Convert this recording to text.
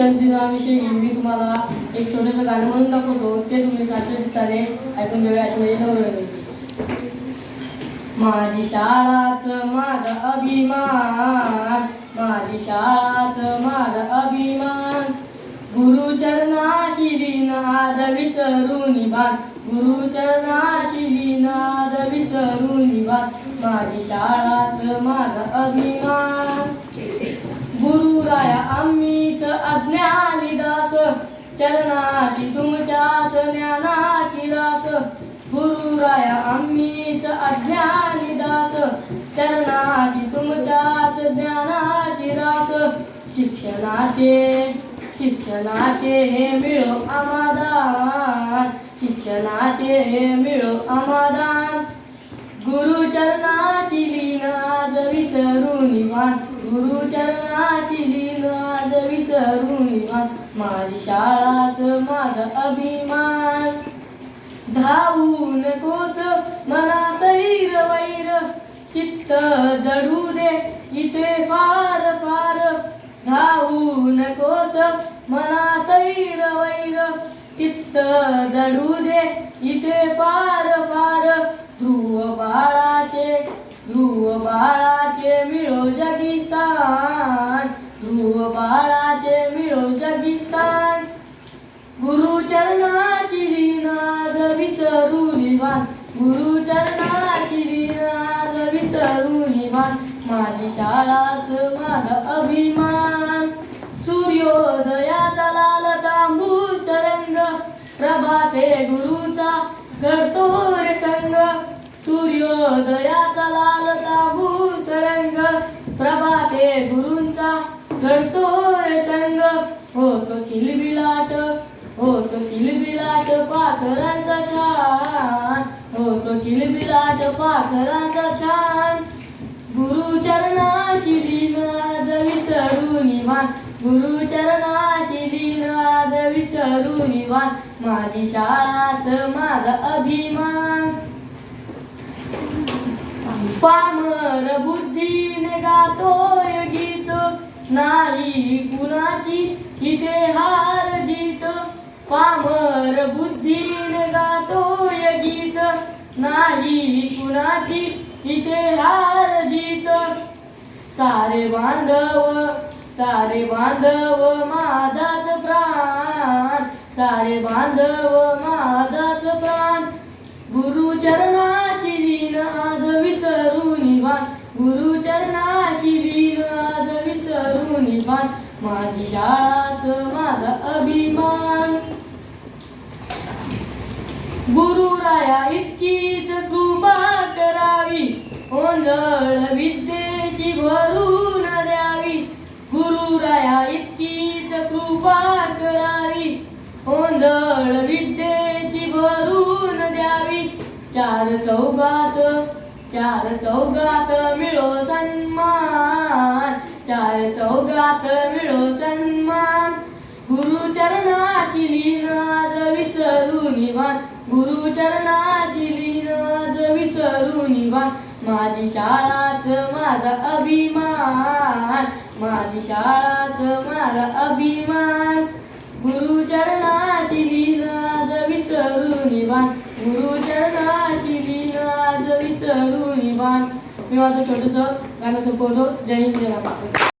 शिक्षण दिनाविषयी मी तुम्हाला एक छोटंसं गाणं म्हणून दाखवतो. ते तुम्ही सारख्या चित्ताने ऐकून घेऊया अशी माझी नम्र माझी शाळाच माझा अभिमान माझी शाळाच माझा अभिमान. गुरुचरणाशी दिनाद विसरून बाण गुरुचरणाशी दिनाद विसरून बाण माझी शाळाच माझा अभिमान. गुरुराया आम चरणाशी तुमच्या ज्ञानाची रास गुरुराया आम्हीच अज्ञानी दास. चरणाशी तुमच्याच ज्ञानाची रास शिक्षणाचे शिक्षणाचे हे मिळो आमादान. शिक्षणाचे हे मिळो आमादान. गुरुचरणाशी आज विसरून वान लीन आज विसरून वान माझी शाळाच माझा अभिमान. धावून कोस मना सैर वैर चित्त जडू दे इथे पार पार. धावून कोस मना सैर वैर चित्त जडू दे इथे पार पार. ध्रुव बाळाचे मिळो जगिस्तान गुरुचरणाशी लीनाद विसरून गुरु गुरुचरणाशी लीनाद विसरून वान माझी शाळाच माझा अभिमान. सूर्योदयाचा लाल तांबू सरंग. प्रभाते गुरुचा करतो रे संग. सूर्योदया होतो किलबिलाट होतो किलबिलाट पाखरांचा छान. होतो किलबिलाट पाखरांचा छान. गुरुचरणाशी आज विसरून वान गुरुचरणाशी आज विसरून मान माझी शाळाच माझा अभिमान. पामर बुद्धीने गातोय गीत. नाही कुणाची इथे हार जीत. पामर बुद्धीने गातोय गीत. नाही कुणाची इथे हार जीत. सारे बांधव सारे बांधव माझाच प्राण. सारे बांधव माझाच प्राण. गुरुचरणाशी विसरून माझी शाळाच माझा अभिमान. गुरुराया इतकीच कृपा करावी ओंजळ विद्येची भरून द्यावी. गुरुराया इतकीच कृपा करावी ओंजळ विद्येची भरून द्यावी. चार चौघात चार चौघात मिळो सन्मान. चार चौघात मिळो सन्मान गुरुचरणाशी लीनाद विसरून वान गुरुचरणाशी लीनाद विसरू निवान माझी शाळाच माझा अभिमान. माझी शाळाच माझा अभिमान. गुरुचरणाशी लीनाद विसरून वान गुरुचरणाशी लीनाद विसरून विसरू निवान ಮೇವಾದ ಚೋಟು ಸರ್ ನಾನು ಸುಪ್ಪೋದು ಜೈ ಹಿಂದ್